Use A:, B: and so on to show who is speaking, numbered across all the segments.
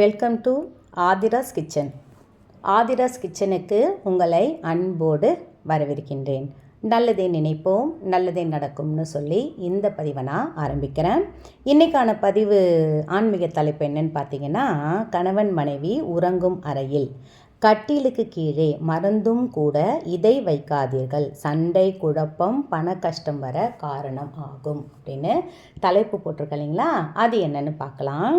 A: Welcome to Aadhira's kitchen Aadhira's கிச்சனுக்கு உங்களை அன்போடு வரவிருக்கின்றேன் நல்லதே நினைப்போம் நல்லதே நடக்கும்னு சொல்லி இந்த பதிவை நான் ஆரம்பிக்கிறேன். இன்றைக்கான பதிவு ஆன்மீக தலைப்பு என்னன்னு பார்த்தீங்கன்னா கணவன் மனைவி உறங்கும் அறையில் கட்டிலுக்கு கீழே மறந்தும் கூட இதை வைக்காதீர்கள். சண்டை குழப்பம் பண கஷ்டம் வர காரணம் ஆகும் அப்படின்னு தலைப்பு போட்டிருக்கலைங்களா அது என்னன்னு பார்க்கலாம்.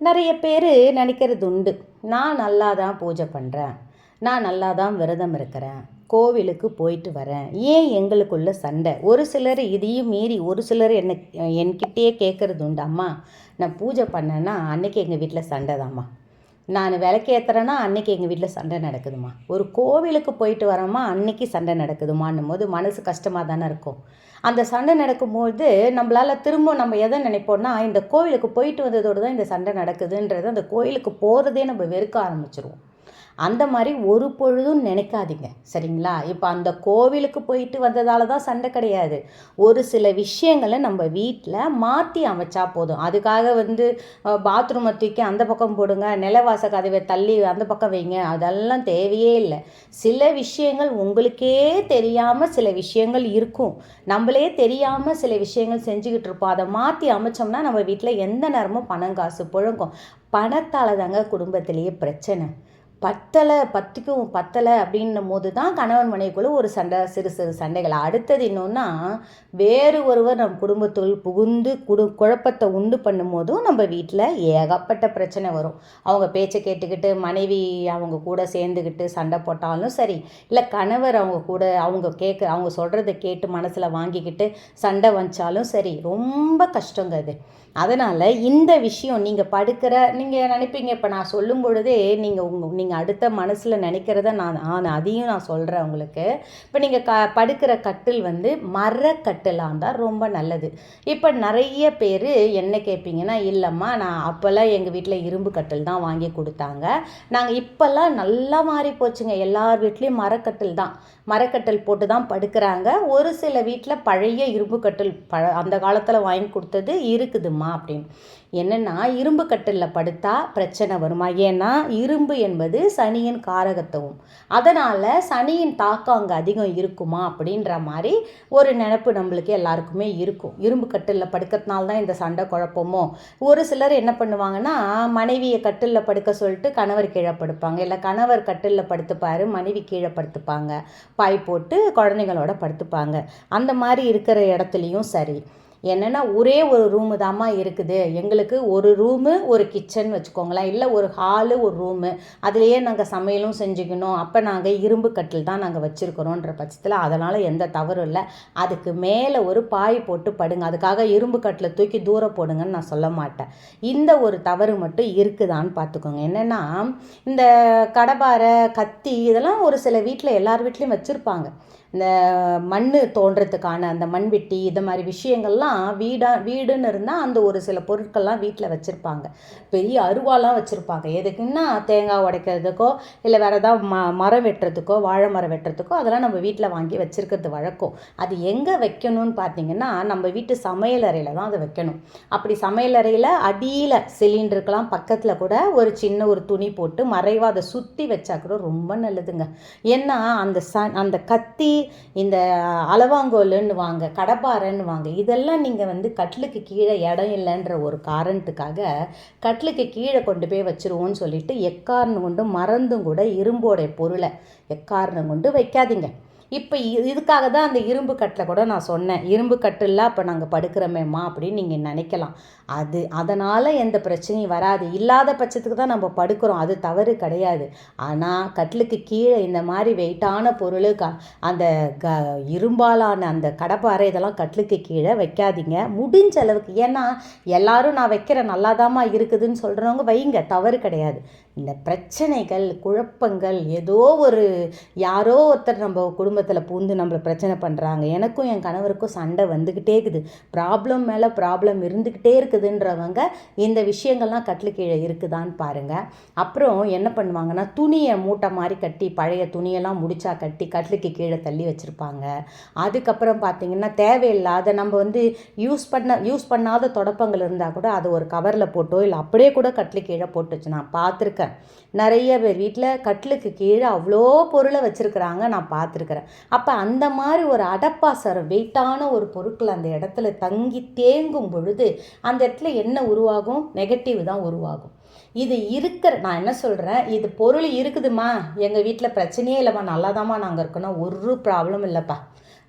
A: நிறைய பேர் நினைக்கிறது உண்டு நான் நல்லா தான் பூஜை பண்ணுறேன் நான் நல்லா தான் விரதம் இருக்கிறேன் கோவிலுக்கு போயிட்டு வரேன் ஏன் எங்களுக்குள்ள சண்டை? ஒரு சிலர் இதையும் மீறி ஒரு சிலர் என்ன என்கிட்டயே கேட்குறது உண்டு அம்மா நான் பூஜை பண்ணேன்னா அன்னைக்கு எங்கள் வீட்டில் சண்டை தாம்மா. நான் விளக்கேற்றுறேன்னா அன்றைக்கி எங்கள் வீட்டில் சண்டை நடக்குதுமா ஒரு கோவிலுக்கு போயிட்டு வரோமா அன்னைக்கு சண்டை நடக்குதுமான்னும் போது மனசு கஷ்டமாக தானே இருக்கும். அந்த சண்டை நடக்கும்போது நம்மளால் திரும்ப நம்ம எதை நினைப்போம்னா இந்த கோவிலுக்கு போயிட்டு வந்ததோடு தான் இந்த சண்டை நடக்குதுன்றது அந்த கோயிலுக்கு போகிறதே நம்ம வெறுக்க ஆரம்பிச்சிருவோம். அந்த மாதிரி ஒரு பொழுதும் நினைக்காதீங்க சரிங்களா? இப்போ அந்த கோவிலுக்கு போயிட்டு வந்ததால தான் சண்டை கிடையாது. ஒரு சில விஷயங்களை நம்ம வீட்டில் மாற்றி அமைச்சா போதும். அதுக்காக வந்து பாத்ரூமை தூக்கி அந்த பக்கம் போடுங்க நிலவாச கதவை தள்ளி அந்த பக்கம் வைங்க அதெல்லாம் தேவையே இல்லை. சில விஷயங்கள் உங்களுக்கே தெரியாமல் சில விஷயங்கள் இருக்கும். நம்மளே தெரியாமல் சில விஷயங்கள் செஞ்சுக்கிட்டு இருப்போம். அதை மாற்றி அமைச்சோம்னா நம்ம வீட்டில் எந்த நேரமும் பணம் காசு புழங்கும். பணத்தால் தாங்க குடும்பத்திலேயே பிரச்சனை. பத்தலை பத்திக்கும் பத்தலை அப்படின்னும் போது தான் கணவன் மனைவிக்குள்ளே ஒரு சண்டை சிறு சிறு சண்டைகள். அடுத்தது இன்னொன்னா வேறு ஒருவர் நம் குடும்பத்துள் புகுந்து குடு குழப்பத்தை உண்டு பண்ணும்போதும் நம்ம வீட்டில் ஏகப்பட்ட பிரச்சனை வரும். அவங்க பேச்சை கேட்டுக்கிட்டு மனைவி அவங்க கூட சேர்ந்துக்கிட்டு சண்டை போட்டாலும் சரி இல்லை கணவர் அவங்க கூட அவங்க கேட்க அவங்க சொல்கிறத கேட்டு மனசில் வாங்கிக்கிட்டு சண்டை வச்சாலும் சரி ரொம்ப கஷ்டங்க அது. அதனால் இந்த விஷயம் நீங்கள் படுக்கிற நீங்கள் நினைப்பீங்க இப்போ நான் சொல்லும் பொழுதே நீங்கள் உங்கள் நீங்கள் அடுத்த மனசில் நினைக்கிறத நான் நான் அதையும் நான் சொல்கிறேன் உங்களுக்கு. இப்போ நீங்கள் க படுக்கிற கட்டில் வந்து மரக்கட்டிலாக இருந்தால் ரொம்ப நல்லது. இப்போ நிறைய பேர் என்ன கேட்பீங்கன்னா இல்லைம்மா நான் அப்போல்லாம் எங்கள் வீட்டில் இரும்பு கட்டில் தான் வாங்கி கொடுத்தாங்க. நாங்கள் இப்போல்லாம் நல்லா மாறி போச்சுங்க எல்லார் வீட்லேயும் மரக்கட்டில் தான். மரக்கட்டில் போட்டு தான் படுக்கிறாங்க. ஒரு சில வீட்டில் பழைய இரும்பு கட்டில் ப அந்த காலத்தில் வாங்கி கொடுத்தது இருக்குதுமா அப்படின்னு. என்னென்னா இரும்பு கட்டிலில் படுத்தா பிரச்சனை வருமா? ஏன்னா இரும்பு என்பது சனியின் காரகத்துவம். அதனால் சனியின் தாக்கம் அங்கே அதிகம் இருக்குமா? அப்படின்ற மாதிரி ஒரு நினப்பு நம்மளுக்கு எல்லாருக்குமே இருக்கும். இரும்பு கட்டிலில் படுக்கிறதுனால தான் இந்த சண்டை குழப்பமோ? ஒரு சிலர் என்ன பண்ணுவாங்கன்னா மனைவியை கட்டிலில் படுக்க சொல்லிட்டு கணவர் கீழே படுப்பாங்க. இல்லை கணவர் கட்டிலில் படுத்துப்பார் மனைவி கீழே படுத்துப்பாங்க. பாய் போட்டு குழந்தைங்களோட படுத்துப்பாங்க. அந்த மாதிரி இருக்கிற இடத்துலையும் சரி. என்னென்னா ஒரே ஒரு ரூமு தாம்மா இருக்குது. எங்களுக்கு ஒரு ரூமு ஒரு கிச்சன் வச்சுக்கோங்களேன். இல்லை ஒரு ஹாலு ஒரு ரூமு அதுலேயே நாங்கள் சமையலும் செஞ்சுக்கணும். அப்போ நாங்கள் இரும்பு கட்டில் தான் நாங்கள் வச்சுருக்கிறோன்ற பட்சத்தில் அதனால் எந்த தவறும் இல்லை. அதுக்கு மேலே ஒரு பாய் போட்டு படுங்க. அதுக்காக இரும்பு கட்டில் தூக்கி தூரம் போடுங்கன்னு நான் சொல்ல மாட்டேன். இந்த ஒரு தவறு மட்டும் இருக்குதான்னு பார்த்துக்கோங்க என்னென்னா இந்த கடபாரை கத்தி இதெல்லாம் ஒரு சில வீட்டில் எல்லார் வீட்லேயும் வச்சுருப்பாங்க. இந்த மண் தோன்றதுக்கான அந்த மண்வெட்டி இது மாதிரி விஷயங்கள்லாம் வீடாக வீடுன்னு இருந்தால் அந்த ஒரு சில பொருட்கள்லாம் வீட்டில் வச்சுருப்பாங்க. பெரிய அருவாலாம் வச்சுருப்பாங்க. எதுக்குன்னா தேங்காய் உடைக்கிறதுக்கோ இல்லை வேறு ஏதாவது ம மரம் வெட்டுறதுக்கோ வாழை மரம் வெட்டுறதுக்கோ அதெல்லாம் நம்ம வீட்டில் வாங்கி வச்சுருக்கிறது வழக்கம். அது எங்கே வைக்கணும்னு பார்த்தீங்கன்னா நம்ம வீட்டு சமையலறையில் தான் அதை வைக்கணும். அப்படி சமையலறையில் அடியில் சிலிண்டருக்கெலாம் பக்கத்தில் கூட ஒரு சின்ன ஒரு துணி போட்டு மறைவாக அதை சுற்றி வச்சா கூட ரொம்ப நல்லதுங்க. ஏன்னா அந்த ச அந்த கத்தி இந்த அளவாங்கோலுன்னு வாங்க கடப்பாறைன்னு வாங்க இதெல்லாம் நீங்கள் வந்து கட்டிலுக்கு கீழே இடம் இல்லைன்ற ஒரு காரணத்துக்காக கட்டிலுக்கு கீழே கொண்டு போய் வச்சுருவோன்னு சொல்லிட்டு எக்காரணம் கொண்டு மறந்தும் கூட இரும்போடைய பொருளை எக்காரணம் கொண்டு வைக்காதீங்க. இப்போ இதுக்காக தான் அந்த இரும்பு கட்டில் கூட நான் சொன்னேன். இரும்பு கட்டில் அப்போ நாங்கள் படுக்கிறோமேம்மா அப்படின்னு நீங்கள் நினைக்கலாம். அது அதனால் எந்த பிரச்சனையும் வராது. இல்லாத பட்சத்துக்கு தான் நம்ம படுக்கிறோம். அது தவறு கிடையாது. ஆனால் கட்டிலுக்கு கீழே இந்த மாதிரி வெயிட்டான பொருள் க அந்த க இரும்பாலான அந்த கடப்பாறை இதெல்லாம் கட்டிலுக்கு கீழே வைக்காதீங்க. முடிஞ்ச அளவுக்கு ஏன்னா எல்லாரும் நான் வைக்கிறேன் நல்லாதாம்மா இருக்குதுன்னு சொல்கிறவங்க வைங்க. தவறு கிடையாது. இந்த பிரச்சனைகள் குழப்பங்கள் ஏதோ ஒரு யாரோ ஒருத்தர் நம்ம குடும்ப குடும்பத்தில் பூந்து நம்மளை பிரச்சனை பண்ணுறாங்க எனக்கும் என் கணவருக்கும் சண்டை வந்துக்கிட்டே இருக்குது. ப்ராப்ளம் மேலே ப்ராப்ளம் இருந்துக்கிட்டே இருக்குதுன்றவங்க இந்த விஷயங்கள்லாம் கட்டில் கீழே இருக்குதான்னு பாருங்கள் அப்புறம் என்ன பண்ணுவாங்கன்னா துணியை மூட்டை மாதிரி கட்டி பழைய துணியெல்லாம் முடிச்சா கட்டி கட்டிலுக்கு கீழே தள்ளி வச்சுருப்பாங்க. அதுக்கப்புறம் பார்த்திங்கன்னா தேவையில்லாத நம்ம வந்து யூஸ் பண்ண யூஸ் பண்ணாத தொடப்பங்கள் இருந்தால் கூட அதை ஒரு கவரில் போட்டோ இல்லை அப்படியே கூட கட்டிலுக்கு கீழே போட்டு வச்சு நான் பார்த்துருக்கேன் நிறைய பேர் வீட்டில் கட்டிலுக்கு கீழே அவ்வளோ பொருளை வச்சுருக்குறாங்க நான் பார்த்துருக்குறேன் அப்போ அந்த மாதிரி ஒரு அடப்பாசர் வெயிட்டான ஒரு பொருட்கள் அந்த இடத்துல தங்கி தேங்கும் பொழுது அந்த இடத்துல என்ன உருவாகும்? நெகட்டிவ் தான் உருவாகும். இது இருக்கிற நான் என்ன சொல்கிறேன் இது பொருள் இருக்குதுமா எங்கள் வீட்டில் பிரச்சனையே இல்லைம்மா. நல்லா நாங்கள் இருக்கணும். ஒரு ப்ராப்ளம் இல்லைப்பா.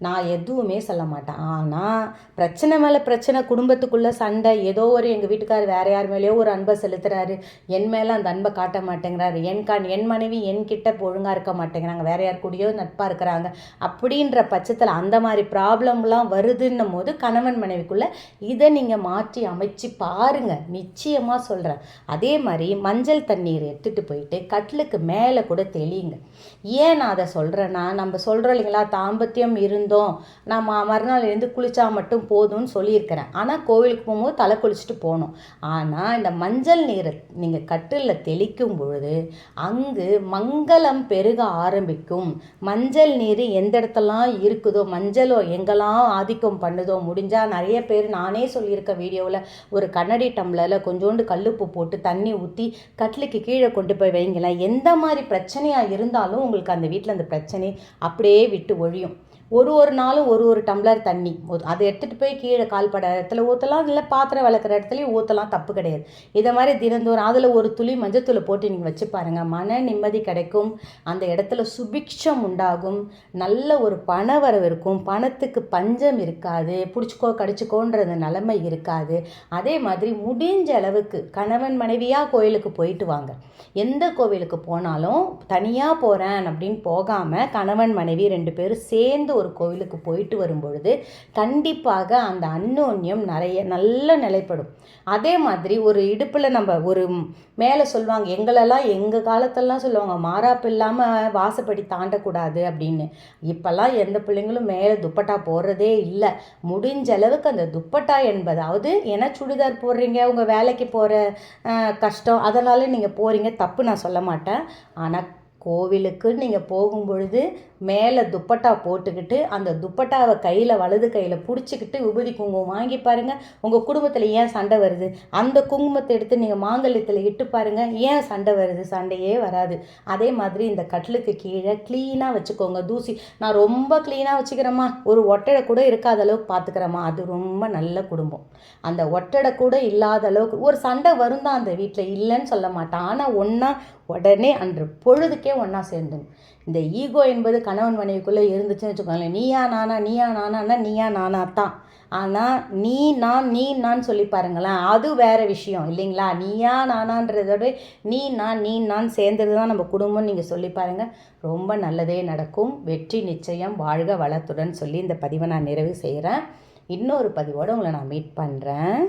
A: நான் எதுவுமே சொல்ல மாட்டேன். ஆனால் பிரச்சனை மேலே பிரச்சனை குடும்பத்துக்குள்ளே சண்டை ஏதோ ஒரு எங்கள் வீட்டுக்கார் வேறு யார் மேலேயோ ஒரு அன்பை செலுத்துகிறாரு என் மேலே அந்த அன்பை காட்ட மாட்டேங்கிறாரு. என் கண் என் மனைவி என்கிட்ட ஒழுங்காக இருக்க மாட்டேங்கிறாங்க. வேறு யார் கூடயோ நட்பாக இருக்கிறாங்க. அப்படின்ற பட்சத்தில் அந்த மாதிரி ப்ராப்ளம்லாம் வருதுன்னும் போது கணவன் மனைவிக்குள்ளே இதை நீங்கள் மாற்றி அமைச்சு பாருங்கள் நிச்சயமாக சொல்கிறேன் அதே மாதிரி மஞ்சள் தண்ணீர் எடுத்துகிட்டு போயிட்டு கட்டிலுக்கு மேலே கூட தெளியுங்க. ஏன் நான் அதை சொல்கிறேன்னா நம்ம சொல்கிறோம் இல்லைங்களா தாம்பத்தியம் இருந்து இருந்தோம். நான் மறுநாள் எழுந்து குளித்தா மட்டும் போதும்னு சொல்லியிருக்கிறேன். ஆனால் கோவிலுக்கு போகும்போது தலை குளிச்சுட்டு போகணும் ஆனால் இந்த மஞ்சள் நீரை நீங்கள் கட்டிலில் தெளிக்கும் பொழுது அங்கு மங்களம் பெருக ஆரம்பிக்கும். மஞ்சள் நீர் எந்த இடத்தெல்லாம் இருக்குதோ மஞ்சளோ எங்கெல்லாம் ஆதிக்கம் பண்ணுதோ முடிஞ்சால் நிறைய பேர் நானே சொல்லியிருக்க வீடியோவில் ஒரு கண்ணாடி டம்ளரில் கொஞ்சோண்டு கல்லுப்பு போட்டு தண்ணி ஊற்றி கட்லுக்கு கீழே கொண்டு போய் வைங்களேன். எந்த மாதிரி பிரச்சனையாக இருந்தாலும் உங்களுக்கு அந்த வீட்டில் அந்த பிரச்சனை அப்படியே விட்டு ஒழியும். ஒரு ஒரு நாளும் ஒரு ஒரு டம்ளர் தண்ணி. அதை எடுத்துகிட்டு போய் கீழே கால்பட இடத்துல ஊற்றலாம் இல்லை பாத்திரம் விளக்குற இடத்துலையும் ஊற்றலாம் தப்பு கிடையாது. இதை மாதிரி தினந்தோறும் அதில் ஒரு துளி மஞ்சத்தூளை போட்டு நீங்கள் வச்சு பாருங்கள் மன நிம்மதி கிடைக்கும். அந்த இடத்துல சுபிக்ஷம் உண்டாகும். நல்ல ஒரு பணவரவு இருக்கும். பணத்துக்கு பஞ்சம் இருக்காது. பிடிச்சிக்கோ கடிச்சிக்கோன்றது நிலைமை இருக்காது. அதே மாதிரி முடிஞ்ச அளவுக்கு கணவன் மனைவியாக கோயிலுக்கு போயிட்டு வாங்க. எந்த கோவிலுக்கு போனாலும் தனியாக போகிறேன் அப்படின்னு போகாமல் கணவன் மனைவி ரெண்டு பேரும் சேர்ந்து ஒரு ஒரு கோவிலுக்கு போயிட்டு வரும்பொழுது கண்டிப்பாக அந்த அன்னோன்யம் நிறைய நல்ல நிலைப்படும். அதே மாதிரி ஒரு இடுப்பில் நம்ம ஒரு மேலே சொல்லுவாங்க எங்களெல்லாம் எங்கள் காலத்தெல்லாம் சொல்லுவாங்க மாறாப்பு இல்லாமல் வாசப்படி தாண்டக்கூடாது அப்படின்னு. இப்போல்லாம் எந்த பிள்ளைங்களும் மேலே துப்பட்டா போடுறதே இல்லை. முடிஞ்ச அளவுக்கு அந்த துப்பட்டா என்பதாவது ஏன்னா சுடிதார் போடுறீங்க? உங்கள் வேலைக்கு போகிற கஷ்டம். அதனால் நீங்கள் போகிறீங்க தப்பு நான் சொல்ல மாட்டேன். ஆனால் கோவிலுக்கு நீங்கள் போகும் பொழுது மேலே துப்பட்டா போட்டுக்கிட்டு அந்த துப்பட்டாவை கையில் வலது கையில் பிடிச்சிக்கிட்டு உபதி குங்குமம் வாங்கி பாருங்கள் உங்கள் குடும்பத்தில் ஏன் சண்டை வருது? அந்த குங்குமத்தை எடுத்து நீங்கள் மாங்கல்யத்தில் இட்டு பாருங்கள் ஏன் சண்டை வருது? சண்டையே வராது. அதே மாதிரி இந்த கட்டிலுக்கு கீழே க்ளீனாக வச்சுக்கோங்க. தூசி. நான் ரொம்ப க்ளீனாக வச்சுக்கிறேம்மா. ஒரு ஒட்டடை கூட இருக்காத அளவுக்கு பார்த்துக்கிறேம்மா அது ரொம்ப நல்ல குடும்பம். அந்த ஒட்டடை கூட இல்லாத அளவுக்கு ஒரு சண்டை வரும் தான் அந்த வீட்டில் இல்லைன்னு சொல்ல மாட்டான். ஆனால் ஒன்றா உடனே அன்று பொழுதுக்கே ஒன்றா சேர்ந்துடும் இந்த ஈகோ என்பது கணவன் மனைவிக்குள்ளே இருந்துச்சுன்னு வச்சுக்கோங்களேன். நீயா நானா நீயா நானான்னா நீயா நானா தான். ஆனால் நீ நான் நீ நான் சொல்லி பாருங்களேன். அது வேறு விஷயம் இல்லைங்களா? நீயா நானான்றதோட நீ நான் நீ நான் சேர்ந்தது தான் நம்ம குடும்பம்னு நீங்கள் சொல்லி பாருங்கள் ரொம்ப நல்லதே நடக்கும். வெற்றி நிச்சயம். வாழ்க வளத்துடன் சொல்லி இந்த பதிவை நான் நிறைவு செய்கிறேன் இன்னொரு பதிவோடு உங்களை நான் மீட் பண்ணுறேன்